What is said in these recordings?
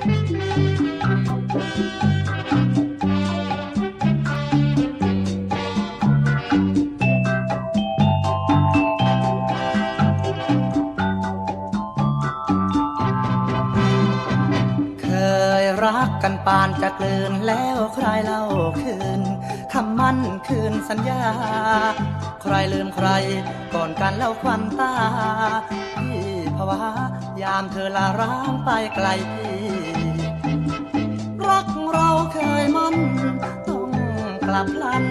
เคยรักกันปานจะกลืนแล้วใครเล่าคืนคำมั่นคืนสัญญา ใครลืมใครก่อนกันเล่าควันตาพี่ภาวะยามเธอลาร้างไปไกลพี่ กเราเคยมันต้องกลับพลัน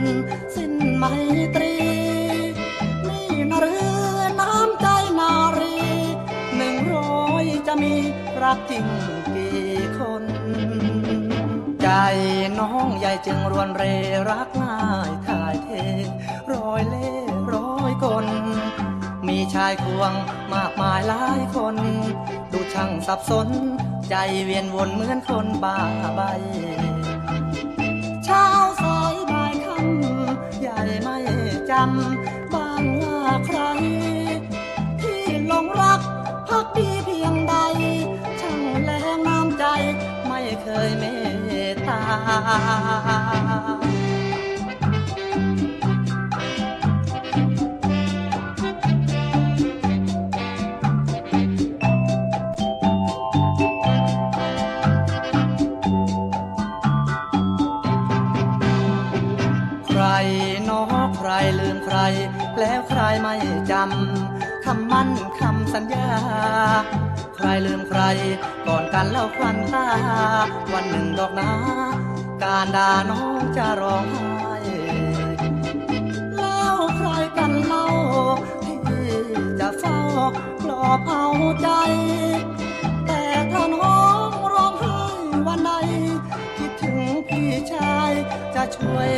สิ้นไมตรีนี่นรือน้ำใจนารีหนึ่งร้อยจะมีรักจริงกี่คน ใจน้องใหญ่จึงรวนเรรักง่ายถ่ายเทร้อยเล่ ชายควงมากมายหลายคน ดูช่างสับสน ใจเวียนวนเหมือนคนบ้าใบเช้าสายบ่ายค่ำใหญ่ไม่จำบ้างว่าใคร ที่หลงรักพักดีเพียงใด ช่างแรงน้ำใจไม่เคยเมตตา รนอใครลืมใคร แล้วใครไม่จำคำมั่นคำสัญญา ใครลืมใคร ก่อนกันเล่าควันตาวันหนึ่งดอกนาการด่าน้องจะร้องไห้แล้วใครกันเล่าที่จะเฝ้าปลอบเอาใจ แต่ถ้าน้องร้องไห้วันใดคิดถึงพี่ชายจะช่วย